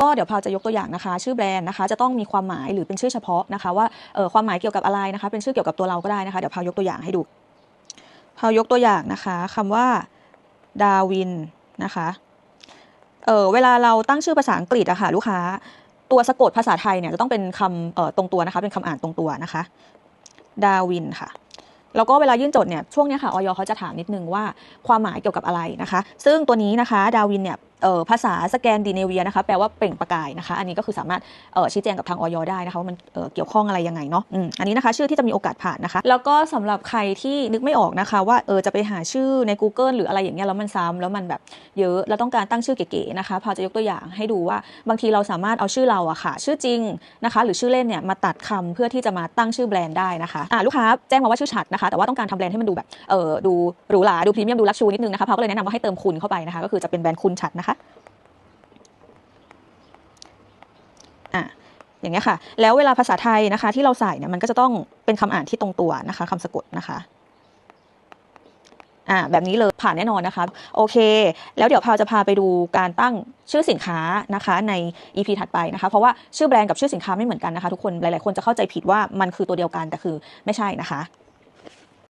ก็เดี๋ยวพาวจะยกตัวอย่างนะคะ ชื่อแบรนด์นะคะจะต้องมีความหมายหรือเป็นชื่อเฉพาะนะคะว่าความหมายเกี่ยวกับอะไรนะคะ เป็นชื่อเกี่ยวกับตัวเราก็ได้นะคะเดี๋ยวพาวยกตัวอย่างให้ดูพาวยกตัวอย่างนะคะคำว่าดาวินนะคะเออเวลาเราตั้งชื่อภาษาอังกฤษอะค่ะลูกค้าตัวสะกดภาษาไทยเนี่ยจะต้องเป็นคำตรงตัวนะคะเป็นคำอ่านตรงตัวนะคะดาวินค่ะแล้วก็เวลายื่นจดเนี่ยช่วงนี้ค่ะออยเขาจะถามนิดนึงว่าความหมายเกี่ยวกับอะไรนะคะ ซึ่งตัวนี้นะคะ ดาวินเนี่ย ภาษาสแกนดิเนเวียนะคะแปลว่าเปล่งประกายนะคะ อันนี้ก็คือสามารถออชี้แจงกับทางออยได้นะคะว่ามันเออเกี่ยวข้องอะไรยังไงเนาะอืมอันนี้นะคะชื่อที่จะมีโอกาสผ่านนะคะ แล้วก็สำหรับใครที่นึกไม่ออกนะคะ ว่าเออจะไปหาชื่อใน Google หรืออะไรอย่างเงี้ยแล้วมันซ้ำแล้วมันแบบเยอะแล้วต้องการตั้งชื่อเก๋ๆนะคะพอจะยกตัวอย่างให้ดูว่าบางทีเราสามารถเอาชื่อเราอะค่ะ ชื่อจริงนะคะ หรือชื่อเล่นเนี่ยมาตัดคำเพื่อที่จะมาตั้งชื่อแบรนด์ได้นะคะอ่าลูกค้าแจ้งมาว่าชื่อฉัดนะคะ แต่ว่าต้องการทำแบรนด์ให้มันดูแบบเออดูหรูหราดูพรีเมียมดูลักชูนิดนึงนะคะพาก็เลยแนะนำว่าให้เติมคุณเข้าไปนะคะก็คือจะเป็นแบรนด์คุณฉัดนะคะอะอย่างเงี้ยค่ะ แล้วเวลาภาษาไทยนะคะ ที่เราใส่เนี่ยมันก็จะต้องเป็นคำอ่านที่ตรงตัวนะคะคำสะกดนะคะอ่าแบบนี้เลยผ่านแน่นอนนะคะ โอเค แล้วเดี๋ยวพาวจะพาไปดูการตั้งชื่อสินค้านะคะใน EP ถัดไปนะคะ เพราะว่าชื่อแบรนด์กับชื่อสินค้าไม่เหมือนกันนะคะ ทุกคนหลายๆคนจะเข้าใจผิดว่ามันคือตัวเดียวกันแต่คือไม่ใช่นะคะ